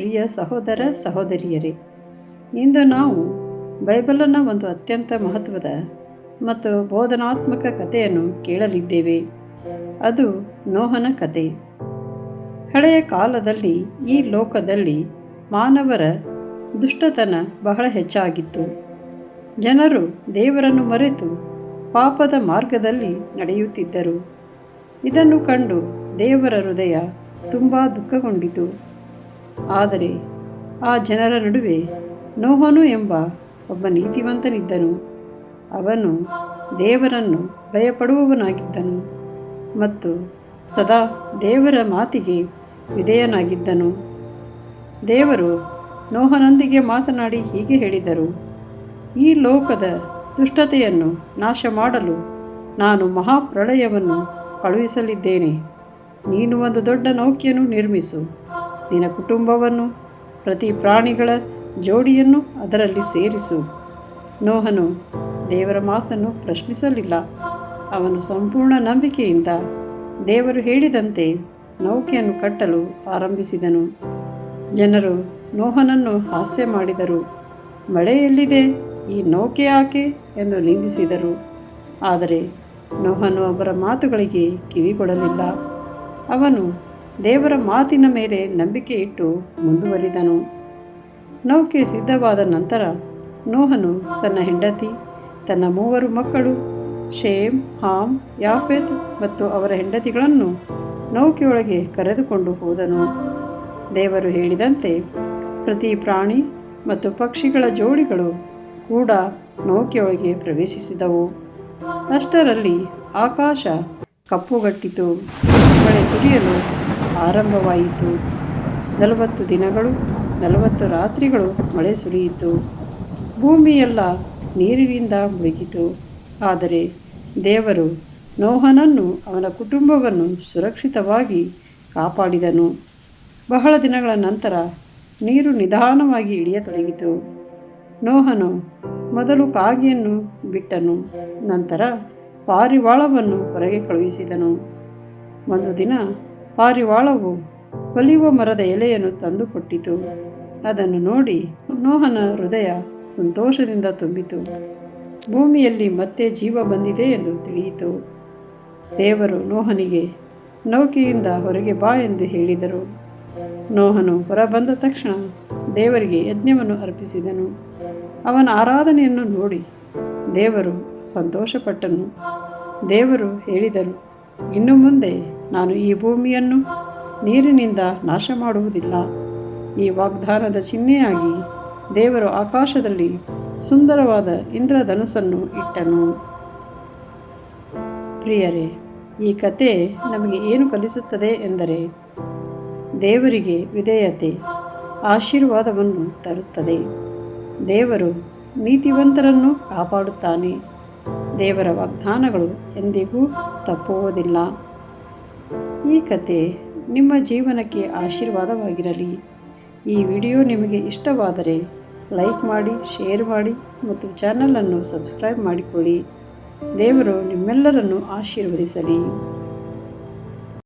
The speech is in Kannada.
ಪ್ರಿಯ ಸಹೋದರ ಸಹೋದರಿಯರೇ, ಇಂದು ನಾವು ಬೈಬಲನ್ನು ಒಂದು ಅತ್ಯಂತ ಮಹತ್ವದ ಮತ್ತು ಬೋಧನಾತ್ಮಕ ಕಥೆಯನ್ನು ಕೇಳಲಿದ್ದೇವೆ. ಅದು ನೋಹನ ಕತೆ ಹಳೆಯ ಕಾಲದಲ್ಲಿ ಈ ಲೋಕದಲ್ಲಿ ಮಾನವರ ದುಷ್ಟತನ ಬಹಳ ಹೆಚ್ಚಾಗಿತ್ತು. ಜನರು ದೇವರನ್ನು ಮರೆತು ಪಾಪದ ಮಾರ್ಗದಲ್ಲಿ ನಡೆಯುತ್ತಿದ್ದರು. ಇದನ್ನು ಕಂಡು ದೇವರ ಹೃದಯ ತುಂಬ ದುಃಖಗೊಂಡಿತು. ಆದರೆ ಆ ಜನರ ನಡುವೆ ನೋಹನು ಎಂಬ ಒಬ್ಬ ನೀತಿವಂತನಿದ್ದನು. ಅವನು ದೇವರನ್ನು ಭಯಪಡುವವನಾಗಿದ್ದನು ಮತ್ತು ಸದಾ ದೇವರ ಮಾತಿಗೆ ವಿಧೇಯನಾಗಿದ್ದನು. ದೇವರು ನೋಹನೊಂದಿಗೆ ಮಾತನಾಡಿ ಹೀಗೆ ಹೇಳಿದರು, ಈ ಲೋಕದ ದುಷ್ಟತೆಯನ್ನು ನಾಶ ಮಾಡಲು ನಾನು ಮಹಾಪ್ರಳಯವನ್ನು ಕಳುಹಿಸಲಿದ್ದೇನೆ. ನೀನು ಒಂದು ದೊಡ್ಡ ನೌಕೆಯನ್ನು ನಿರ್ಮಿಸು. ನಿನ್ನ ಕುಟುಂಬವನ್ನು, ಪ್ರತಿ ಪ್ರಾಣಿಗಳ ಜೋಡಿಯನ್ನು ಅದರಲ್ಲಿ ಸೇರಿಸು. ನೋಹನು ದೇವರ ಮಾತನ್ನು ಪ್ರಶ್ನಿಸಲಿಲ್ಲ. ಅವನು ಸಂಪೂರ್ಣ ನಂಬಿಕೆಯಿಂದ ದೇವರು ಹೇಳಿದಂತೆ ನೌಕೆಯನ್ನು ಕಟ್ಟಲು ಆರಂಭಿಸಿದನು. ಜನರು ನೋಹನನ್ನು ಹಾಸ್ಯ ಮಾಡಿದರು. ಮಳೆ ಎಲ್ಲಿದೆ ಈ ನೌಕೆ ಯಾಕೆ ಎಂದು ನಿಂದಿಸಿದರು. ಆದರೆ ನೋಹನು ಅವರ ಮಾತುಗಳಿಗೆ ಕಿವಿಗೊಡಲಿಲ್ಲ. ಅವನು ದೇವರ ಮಾತಿನ ಮೇಲೆ ನಂಬಿಕೆ ಇಟ್ಟು ಮುಂದುವರಿದನು. ನೌಕೆ ಸಿದ್ಧವಾದ ನಂತರ ನೋಹನು ತನ್ನ ಹೆಂಡತಿ, ತನ್ನ ಮೂವರು ಮಕ್ಕಳು, ಶೇಮ್, ಹಾಮ್, ಯಾಫೆತ್ ಮತ್ತು ಅವರ ಹೆಂಡತಿಗಳನ್ನು ನೌಕೆಯೊಳಗೆ ಕರೆದುಕೊಂಡು ಹೋದನು. ದೇವರು ಹೇಳಿದಂತೆ ಪ್ರತಿ ಪ್ರಾಣಿ ಮತ್ತು ಪಕ್ಷಿಗಳ ಜೋಡಿಗಳು ಕೂಡ ನೌಕೆಯೊಳಗೆ ಪ್ರವೇಶಿಸಿದವು. ಅಷ್ಟರಲ್ಲಿ ಆಕಾಶ ಕಪ್ಪುಗಟ್ಟಿತು. ಮಳೆ ಸುರಿಯಲು ಆರಂಭವಾಯಿತು. ನಲವತ್ತು ದಿನಗಳು, ನಲವತ್ತು ರಾತ್ರಿಗಳು ಮಳೆ ಸುರಿಯಿತು. ಭೂಮಿಯೆಲ್ಲ ನೀರಿನಿಂದ ಮುಳುಗಿತು. ಆದರೆ ದೇವರು ನೋಹನನ್ನು ಅವನ ಕುಟುಂಬವನ್ನು ಸುರಕ್ಷಿತವಾಗಿ ಕಾಪಾಡಿದನು. ಬಹಳ ದಿನಗಳ ನಂತರ ನೀರು ನಿಧಾನವಾಗಿ ಇಳಿಯತೊಡಗಿತು. ನೋಹನು ಮೊದಲು ಕಾಗೆಯನ್ನು ಬಿಟ್ಟನು, ನಂತರ ಪಾರಿವಾಳವನ್ನು ಹೊರಗೆ ಕಳುಹಿಸಿದನು. ಒಂದು ದಿನ ಪಾರಿವಾಳವು ಒಲಿಯುವ ಮರದ ಎಲೆಯನ್ನು ತಂದುಕೊಟ್ಟಿತು ಅದನ್ನು ನೋಡಿ ನೋಹನ ಹೃದಯ ಸಂತೋಷದಿಂದ ತುಂಬಿತು. ಭೂಮಿಯಲ್ಲಿ ಮತ್ತೆ ಜೀವ ಬಂದಿದೆ ಎಂದು ತಿಳಿಯಿತು. ದೇವರು ನೋಹನಿಗೆ, ನೌಕೆಯಿಂದ ಹೊರಗೆ ಬಾ ಎಂದು ಹೇಳಿದರು. ನೋಹನು ಹೊರಬಂದ ತಕ್ಷಣ ದೇವರಿಗೆ ಯಜ್ಞವನ್ನು ಅರ್ಪಿಸಿದನು. ಅವನ ಆರಾಧನೆಯನ್ನು ನೋಡಿ ದೇವರು ಸಂತೋಷಪಟ್ಟನು. ದೇವರು ಹೇಳಿದರು ಇನ್ನು ಮುಂದೆ ನಾನು ಈ ಭೂಮಿಯನ್ನು ನೀರಿನಿಂದ ನಾಶ ಮಾಡುವುದಿಲ್ಲ. ಈ ವಾಗ್ದಾನದ ಚಿಹ್ನೆಯಾಗಿ ದೇವರು ಆಕಾಶದಲ್ಲಿ ಸುಂದರವಾದ ಇಂದ್ರಧನುಸ್ಸನ್ನು ಇಟ್ಟನು. ಪ್ರಿಯರೇ, ಈ ಕತೆ ನಮಗೆ ಏನು ಕಲಿಸುತ್ತದೆ ಎಂದರೆ, ದೇವರಿಗೆ ವಿಧೇಯತೆ, ಆಶೀರ್ವಾದವನ್ನು ತರುತ್ತದೆ. ದೇವರು ನೀತಿವಂತರನ್ನು ಕಾಪಾಡುತ್ತಾನೆ. ದೇವರ ವಾಗ್ದಾನಗಳು ಎಂದಿಗೂ ತಪ್ಪುವುದಿಲ್ಲ. ಈ ಕತೆ ನಿಮ್ಮ ಜೀವನಕ್ಕೆ ಆಶೀರ್ವಾದವಾಗಿರಲಿ. ಈ ವಿಡಿಯೋ ನಿಮಗೆ ಇಷ್ಟವಾದರೆ ಲೈಕ್ ಮಾಡಿ, ಶೇರ್ ಮಾಡಿ ಮತ್ತು ಚಾನಲನ್ನು ಸಬ್ಸ್ಕ್ರೈಬ್ ಮಾಡಿಕೊಳ್ಳಿ. ದೇವರು ನಿಮ್ಮೆಲ್ಲರನ್ನು ಆಶೀರ್ವದಿಸಲಿ.